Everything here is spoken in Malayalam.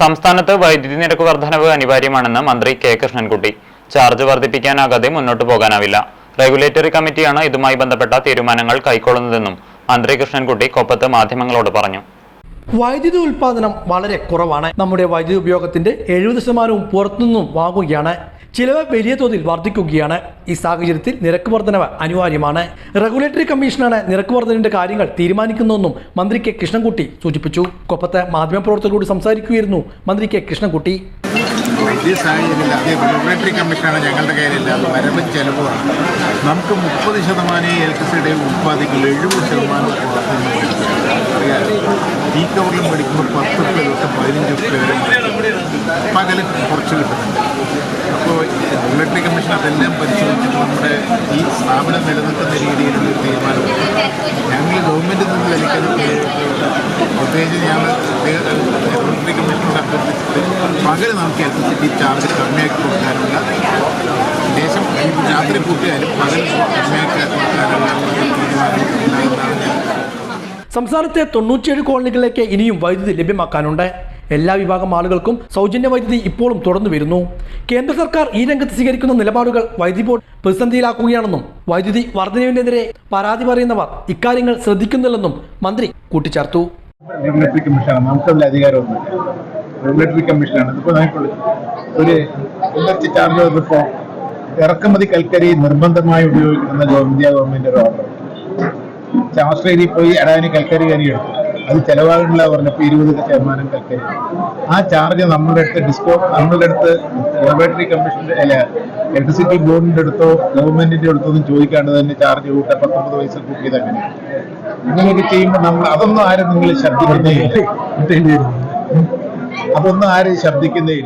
സംസ്ഥാനത്ത് വൈദ്യുതി നിരക്ക് വർധനവ് അനിവാര്യമാണെന്ന് മന്ത്രി കെ കൃഷ്ണൻകുട്ടി. ചാർജ് വർദ്ധിപ്പിക്കാനാകാതെ മുന്നോട്ടു പോകാനാവില്ല. റെഗുലേറ്ററി കമ്മിറ്റിയാണ് ഇതുമായി ബന്ധപ്പെട്ട തീരുമാനങ്ങൾ കൈക്കൊള്ളുന്നതെന്നും മന്ത്രി കൃഷ്ണൻകുട്ടി കൊപ്പത്ത് മാധ്യമങ്ങളോട് പറഞ്ഞു. വൈദ്യുതി ഉൽപാദനം വളരെ കുറവാണ്. നമ്മുടെ വൈദ്യുതി ഉപയോഗത്തിന്റെ എഴുപത് ശതമാനവും പുറത്തുനിന്നും വാങ്ങുകയാണ്. ചിലവ് വലിയ തോതിൽ വർദ്ധിക്കുകയാണ്. ഈ സാഹചര്യത്തിൽ നിരക്ക് വർധനവ് അനിവാര്യമാണ്. റെഗുലേറ്ററി കമ്മീഷനാണ് നിരക്ക് വർധനയുടെ കാര്യങ്ങൾ തീരുമാനിക്കുന്നതെന്നും മന്ത്രി കെ കൃഷ്ണൻകുട്ടി സൂചിപ്പിച്ചു. കൊപ്പത്തെ മാധ്യമപ്രവർത്തകരോട് സംസാരിക്കുകയായിരുന്നു മന്ത്രി കെ കൃഷ്ണൻകുട്ടി. റെഗുലേറ്ററി കമ്മീഷനാണ് ഞങ്ങളുടെ കയ്യിലില്ല. വരവും ചെലവുമാണ് നമുക്ക് മുപ്പത് ശതമാനം ഇലക്ട്രിസിറ്റി ഉൽപ്പാദിക്കുള്ളൂ. എഴുപത് ശതമാനം ഈ കവറിലും മേടിക്കുമ്പോൾ പത്ത് തൊട്ട് പതിനഞ്ച് പേര് പകൽ കുറച്ച് കിട്ടുന്നുണ്ട്. അപ്പോൾ റെഗുലേറ്ററി കമ്മീഷൻ അതെല്ലാം പരിശോധിച്ചിട്ട് നമ്മുടെ ഈ സ്ഥാപനം നിലനിൽക്കുന്ന രീതിയിലുള്ള ഒരു തീരുമാനമാണ് ഞങ്ങൾ ഗവൺമെന്റിൽ നിന്ന് എനിക്കത് പ്രത്യേകിച്ച് ഞാൻ റെഗുലേറ്ററി കമ്മീഷനോട് അഭ്യർത്ഥിച്ചിട്ട് പകൽ നമുക്ക് ഇലക്ട്രിസിറ്റി ചാർജ് കമ്മിയാക്കി കൊടുക്കാനുള്ള ദേശം രാത്രി കൂട്ടിയാലും പകൽ കമ്മിയാക്കി കൊടുക്കാനുള്ള ഒരു തീരുമാനം ഉണ്ടാകുന്നതാണ് ഞാൻ സംസ്ഥാനത്തെ തൊണ്ണൂറ്റിയേഴ് കോളനികളിലേക്ക് ഇനിയും വൈദ്യുതി ലഭ്യമാക്കാനുണ്ട്. എല്ലാ വിഭാഗം ആളുകൾക്കും സൗജന്യ വൈദ്യുതി ഇപ്പോഴും തുടർന്നു വരുന്നു. കേന്ദ്ര സർക്കാർ ഈ രംഗത്ത് സ്വീകരിക്കുന്ന നിലപാടുകൾ വൈദ്യുതി ബോർഡ് പ്രതിസന്ധിയിലാക്കുകയാണെന്നും വൈദ്യുതി വർധനവിനെതിരെ പരാതി പറയുന്നവർ ഇക്കാര്യങ്ങൾ ശ്രദ്ധിക്കുന്നില്ലെന്നും മന്ത്രി കൂട്ടിച്ചേർത്തു. ഒരു ഇറക്കുമതി കൽക്കരി നിർബന്ധമായി ഉപയോഗിക്കുന്ന ഇന്ത്യ ഗവൺമെന്റ് ഒരു ഓർഡർ ആസ്ട്രേലിയയിൽ പോയി അഡാനി കൽക്കരി കരി എടുത്തു. അത് ചിലവാകുന്നില്ല പറഞ്ഞപ്പോൾ ഇരുപത് ശതമാനം കൽക്കരി ആ ചാർജ് നമ്മുടെ അടുത്ത് ഡിസ്കോ നമ്മളുടെ അടുത്ത് റെഗുലേറ്ററി കമ്മീഷന്റെ അല്ല ഇലക്ട്രിസിറ്റി ബോർഡിന്റെ അടുത്തോ ഗവൺമെന്റിന്റെ അടുത്തോ ഒന്നും ചോദിക്കാണ്ട് തന്നെ ചാർജ് കൂട്ട പത്തൊമ്പത് പൈസ കൂട്ടിയത് അങ്ങനെ ഇങ്ങനെയൊക്കെ ചെയ്യുമ്പോൾ നമ്മൾ അതൊന്നും ആരും നിങ്ങൾ ശബ്ദിക്കുന്നേ ഇല്ല. അതൊന്നും ആരും ശബ്ദിക്കുന്നേ